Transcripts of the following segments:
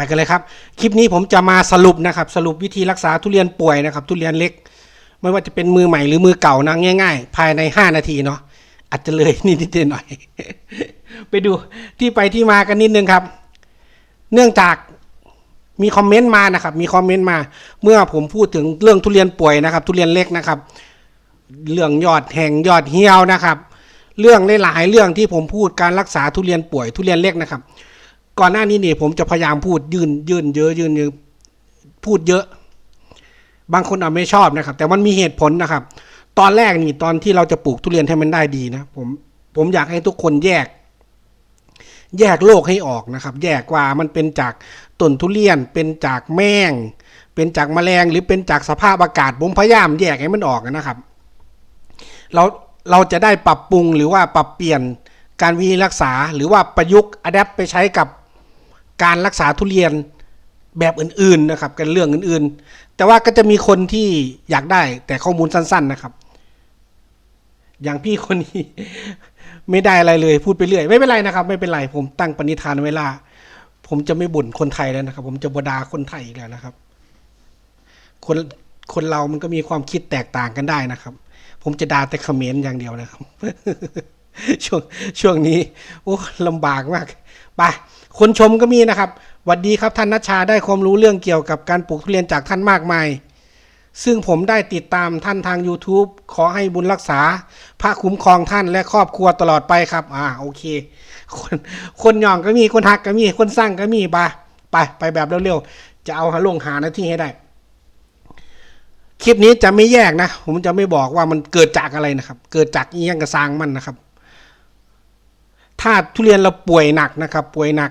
ไปกันเลยครับ คลิปนี้ผมจะมาสรุปนะครับ สรุปวิธีรักษาทุเรียนป่วยนะครับ ทุเรียนเล็ก ไม่ว่าจะเป็นมือใหม่หรือมือเก่านะง่าย ๆ ภายใน 5 นาทีเนาะอาจจะเลยนิดๆหน่อยๆไปดูที่ไปที่มากันนิดนึงครับ เนื่องจากมีคอมเมนต์มานะครับ มีคอมเมนต์มา เมื่อผมพูดถึงเรื่องทุเรียนป่วยนะครับ ทุเรียนเล็กนะครับ เรื่องยอดแห่งยอดเหี่ยวนะครับ เรื่องหลายๆเรื่องที่ผมพูดการรักษาทุเรียนป่วยทุเรียนเล็กนะครับ ก่อนหน้านี้นี่ผมจะพยายามพูดยืนยืนเยอะยืนเยอะพูดเยอะ บางคนอาจไม่ชอบนะครับ แต่มันมีเหตุผลนะครับ ตอนแรกนี่ตอนที่เราจะปลูกทุเรียนให้มันได้ดีนะผมผมอยากให้ทุกคนแยก แยกโลกให้ออกนะครับ แยกว่ามันเป็นจากต้นทุเรียนเป็นจากแมงเป็นจากแมลงหรือเป็นจากสภาพอากาศผมพยายามแยกให้มันออกนะครับ เราเราจะได้ปรับปรุงหรือว่าปรับเปลี่ยนการวิธีรักษาหรือว่าประยุกต์อัดแอปไปใช้กับ การรักษาทุเรียนแบบอื่นๆนะครับ กันเรื่องอื่นๆ แต่ว่าก็จะมีคนที่อยากได้แต่ข้อมูลสั้น ๆนะครับ อย่างพี่คนนี้ไม่ได้อะไรเลยพูดไปเรื่อย ไม่เป็นไรนะครับ ไม่เป็นไรผมตั้งปณิธานเวลา ผมจะไม่บ่นคนไทยแล้วนะครับ ผมจะบดาคนไทยอีกแล้วนะครับ คนคนเรามันก็มีความคิดแตกต่างกันได้นะครับ ผมจะด่าแต่เขมรอย่างเดียวนะครับ ช่วงช่วงนี้ โอ้ลำบากมากไป คนชมก็มีนะครับหวัสดีครับท่านนัชชาได้ความรู้เรื่องเกี่ยวกับการปลูกทุเรียนจากท่านมากมาย ซึ่งผมได้ติดตามท่านทาง YouTube ขอให้บุญรักษา พระคุ้มครองท่านและครอบครัวตลอดไปครับ อ่าโอเค คนคนหย่องก็มีคนหักก็มีคนสร้างก็มีไปไปไปแบบเร็วๆจะเอาหาลงหาหน้าที่ให้ได้คลิปนี้จะไม่แยกนะ ผมจะไม่บอกว่ามันเกิดจากอะไรนะครับ เกิดจากอียังกระซางมันนะครับ ถ้าทุเรียนเราป่วยหนักนะครับ ป่วยหนัก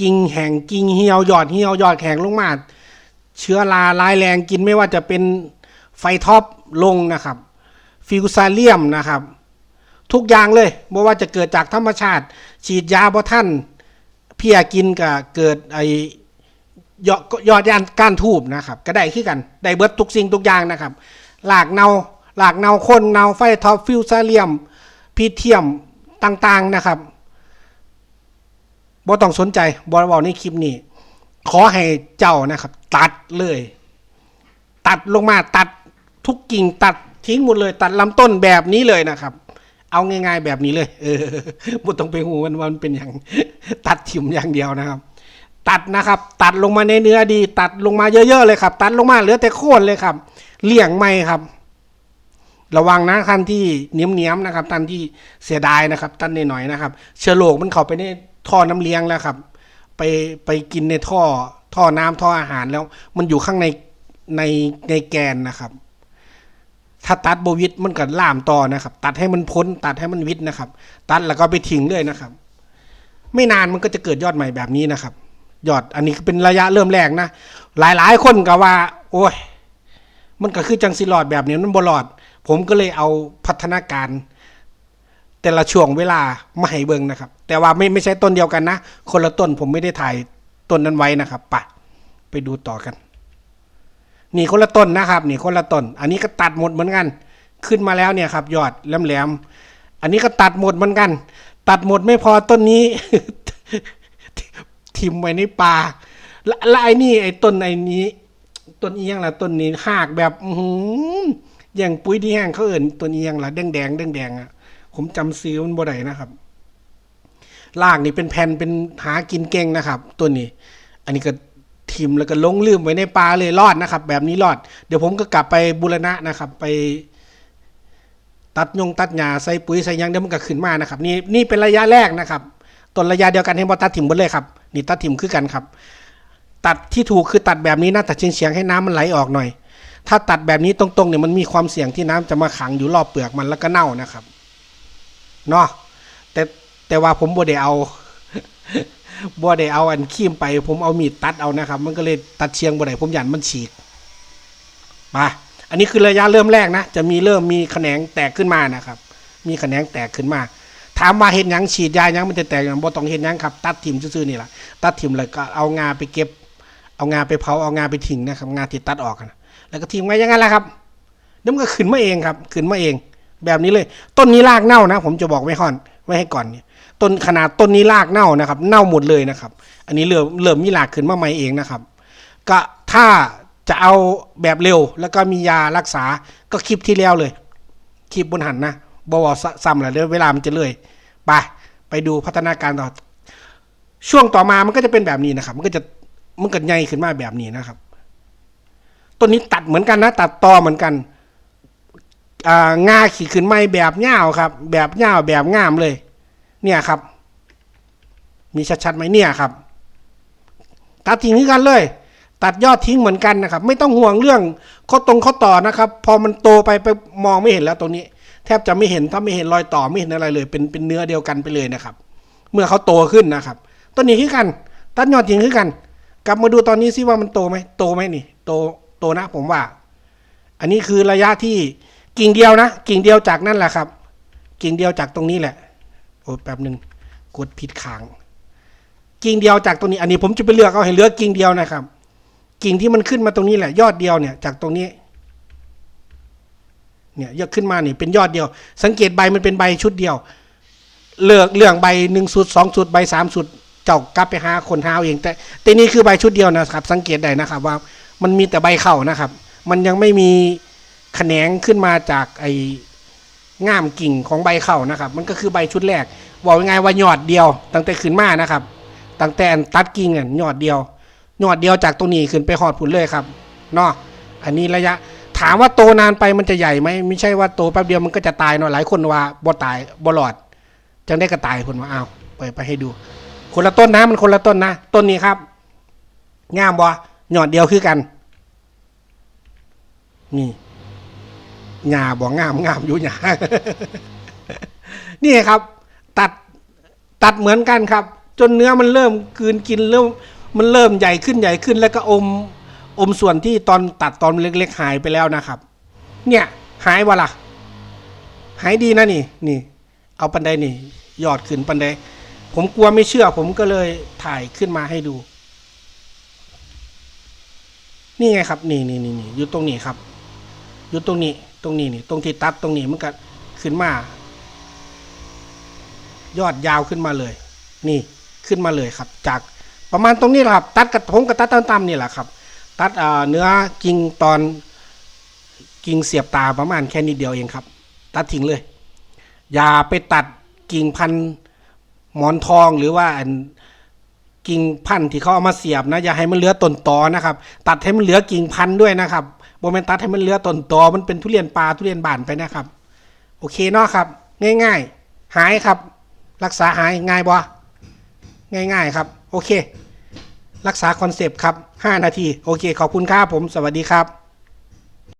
กิ่งแห้งกิ่งเหี่ยวยอดเหี่ยวยอดแข็งลงมา เชื้อราร้ายแรงกินไม่ว่าจะเป็นไฟท็อปลงนะครับ ฟิวซาเลียมนะครับ ทุกอย่างเลยไม่ว่าจะเกิดจากธรรมชาติ ฉีดยาบ่ท่านเพียกินกับเกิดไอยอดยอดยานก้านทูบนะครับ ก็ได้ขึ้นกันได้เบิดทุกสิ่งทุกอย่างนะครับ หลากเนาหลากเนาคนเนาไฟท็อปฟิวซาเลียมพีเทียมต่างๆนะครับ บ่ต้องสนใจบอบอกในคลิปนี้ ขอให้เจ้านะครับ ตัดเลย ตัดลงมาตัดทุกกิ่งตัดทิ้งหมดเลย ตัดลำต้นแบบนี้เลยนะครับ เอาง่าย ๆ แบบนี้เลย เออบ่ต้องไปหูมันว่ามันเป็นอย่าง ตัดถิ่มอย่างเดียวนะครับ ตัดนะครับ ตัดลงมาในเนื้อดี ตัดลงมาเยอะๆเลยครับ ตัดลงมาเหลือแต่โคนเลยครับเลี่ยงไม่ครับระวังนะท่านที่เนี้ยมๆนะครับท่านที่เสียดายนะครับท่านหน่อยๆนะครับ เชื้อโรคมันเข้าไปใน ท่อน้ำเลี้ยงแล้วครับ ไปไปกินในท่อท่อน้ำท่ออาหารแล้ว มันอยู่ข้างในในในแกนนะครับ ถ้าตัดโบวิดมันก็ล่ามต่อนะครับ ตัดให้มันพ้น ตัดให้มันวิดนะครับ ตัดแล้วก็ไปทิ้งเลยนะครับ ไม่นานมันก็จะเกิดยอดใหม่แบบนี้นะครับ ยอดอันนี้เป็นระยะเริ่มแรกนะหลายๆ คนก็ว่า โอ้ยมันก็คือจังสิหลอดแบบนี้มันบลอด ผมก็เลยเอาพัฒนาการ แต่ละช่วงเวลามาให้เบิ่งนะครับ แต่ว่าไม่ไม่ใช่ต้นเดียวกันนะ คนละต้นผมไม่ได้ถ่ายต้นนั้นไว้นะครับไปะไปดูต่อกัน นี่คนละต้นนะครับ นี่คนละต้น อันนี้ก็ตัดหมดเหมือนกัน ขึ้นมาแล้วเนี่ยครับ ยอดแหลมๆอันนี้ก็ตัดหมดเหมือนกัน ตัดหมดไม่พอต้นนี้ ทิมไว้ในป่าและไอ้นี่ไอ้ต้นไอ้นี้ต้นเอียงละต้นนี้หากแบบ อือย่างปุ๋ยที่แห้งเขาเอิ่นต้นเอียงละแดงแดงแดงแดงอะ ผมจำซื้อมันบ่ได้นะครับลากนี่เป็นแผ่นเป็นหากินเก่งนะครับ ตัวนี้ อันนี้ก็ทิมแล้วก็ลงลืมไว้ในป่าเลยรอดนะครับ แบบนี้รอด เดี๋ยวผมก็กลับไปบูรณะนะครับ ไป ตัดยงตัดหญ้าใส่ปุ๋ยใส่ยังเดี๋ยวมันก็ขึ้นมานะครับ นี่นี่เป็นระยะแรกนะครับต้นระยะเดียวกันให้บอตัดถิ่มหมดเลยครับนี่ตัดถิ่มคือกันครับ ตัดที่ถูกคือตัดแบบนี้นะตัดเฉียงๆให้น้ำมันไหลออกหน่อย ถ้าตัดแบบนี้ตรงๆเนี่ยมันมีความเสี่ยงที่น้ำจะมาขังอยู่รอบเปลือกมันแล้วก็เน่านะครับ เนาะแต่แต่ว่าผมบ่ได้เอาบ่ได้เอาอันคีมไป ผมเอามีดตัดเอานะครับ มันก็เลยตัดเชียงบ่ได้ผมหยันมันฉีกมาอันนี้คือระยะเริ่มแรกนะ จะมีเริ่มมีแขนงแตกขึ้นมานะครับ มีแขนงแตกขึ้นมา ถามว่าเห็นยังฉีดยายังมันจะแตกอย่างบ่ต้องเห็นยังครับ ตัดถิ่มซื่อๆนี่แหละตัดถิ่มเลยก็เอางาไปเก็บ เอางาไปเผาเอางาไปทิ้งนะครับ งาที่ตัดออกนะแล้วก็ทิ้งไว้ยังไงั้นแหละครับเดี๋ยวมันก็ขึ้นมาเองครับ ขึ้นมาเอง แบบนี้เลย ต้นนี้รากเน่านะ ผมจะบอกไว้ก่อนไว้ให้ก่อนเนี่ยต้นขนาดต้นนี้รากเน่านะครับ เน่าหมดเลยนะครับ อันนี้เริ่มเริ่มมีรากขึ้นมาใหม่เองนะครับ ก็ถ้าจะเอาแบบเร็วแล้วก็มียารักษาก็คลิปที่แล้วเลยคลิปบนหันนะบวซซ้ำแหละเดี๋ยวเวลามันจะเลยไปไปดูพัฒนาการต่อ ช่วงต่อมามันก็จะเป็นแบบนี้นะครับ มันก็จะมันก็ใหญ่ขึ้นมาแบบนี้นะครับต้นนี้ตัดเหมือนกันนะ ตัดตอเหมือนกัน อ่างาขีดขึ้นไม้แบบเงาครับ แบบเงาแบบงามเลย เนี่ยครับ มีชัดๆไหมเนี่ยครับ ตัดทิ้งกันเลย ตัดยอดทิ้งเหมือนกันนะครับ ไม่ต้องห่วงเรื่องข้อตรงข้อต่อนะครับ พอมันโตไปไปมองไม่เห็นแล้วตรงนี้ แทบจะไม่เห็นถ้าไม่เห็นรอยต่อไม่เห็นอะไรเลย เป็นเป็นเนื้อเดียวกันไปเลยนะครับ เมื่อเขาโตขึ้นนะครับต้นนี้คือกัน ตัดยอดทิ้งคือกัน กลับมาดูตอนนี้ซิว่ามันโตไหมโตไหมนี่ โตโตนะผมว่า อันนี้คือระยะที่ กิ่งเดียวนะ กิ่งเดียวจากนั่นแหละครับ กิ่งเดียวจากตรงนี้แหละ โอ้แป๊บหนึ่งกดผิดค้าง กิ่งเดียวจากตรงนี้ อันนี้ผมจะไปเลือกเอาให้เหลือกิ่งเดียวนะครับ กิ่งที่มันขึ้นมาตรงนี้แหละ ยอดเดียวเนี่ยจากตรงนี้ เนี่ยยอดขึ้นมาเนี่ยเป็นยอดเดียว สังเกตใบมันเป็นใบชุดเดียว เลือกเรื่องใบหนึ่งสุดสองสุดใบสามสุดเจ้ากลับไปหาคนหาเอาเองแต่แต่นี่คือใบชุดเดียวนะครับ สังเกตได้นะครับ ว่ามันมีแต่ใบเข่านะครับ มันยังไม่มี แขนงขึ้นมาจากไอ้ง่ามกิ่งของใบเข่านะครับ มันก็คือใบชุดแรกบอกยังไงว่ายอดเดียว ตั้งแต่ขึ้นมานะครับ ตั้งแต่ตัดกิ่งอะยอดเดียวยอดเดียวจากตรงนี้ขึ้นไปหอดผุนเลยครับเนาะอันนี้ระยะถามว่าโตนานไปมันจะใหญ่ไหมไม่ใช่ว่าโตแป๊บเดียวมันก็จะตายเนาะหลายคนว่าบ่ตายบ่หลอด จังได้ก็ตายคนว่าอ้าไปไปให้ดู คนละต้นนะมันคนละต้นนะต้นนี้ครับงามบ่หยอดเดียวคือกัน นี่ หญ้าบ่งามงามอยู่หญ้านี่ครับ ตัดตัดเหมือนกันครับ จนเนื้อมันเริ่มกืนกินเริ่มมันเริ่มใหญ่ขึ้นใหญ่ขึ้น แล้วก็อมอมส่วนที่ตอนตัดตอนเล็กๆหายไปแล้วนะครับ เนี่ยหายวะล่ะ หายดีนะนี่นี่ เอาปันไดนี่ยอดขึ้นปันไดผมกลัวไม่เชื่อ ผมก็เลยถ่ายขึ้นมาให้ดู นี่ไงครับ นี่นี่นี่อยู่ตรงนี้ครับ อยู่ตรงนี้ ตรงนี้นี่ตรงที่ตัดตรงนี้มันก็ขึ้นมา ยอดยาวขึ้นมาเลย นี่ขึ้นมาเลยครับ จากประมาณตรงนี้แหละครับ ตัดกระผมกับตัดตามๆนี่แหละครับ ตัดเอ่อเนื้อกิ่งตอนกิ่งเสียบตาประมาณแค่นิดเดียวเองครับ ตัดทิ้งเลย อย่าไปตัดกิ่งพันหมอนทองหรือว่า กิ่งพันธุ์ที่เขาเอามาเสียบนะอย่าให้มันเหลือต้นตอนะครับ ตัดให้มันเหลือกิ่งพันธุ์ด้วยนะครับโมเมนตัดให้มันเหลือต้นตอมันเป็นทุเรียนปลาทุเรียนบานไปนะครับ โอเคเนาะครับ ง่ายๆ หายครับ รักษาหายง่ายบ่ง่ายๆครับ โอเค รักษาคอนเซปต์ครับ 5 นาที โอเค ขอบคุณครับผม สวัสดีครับ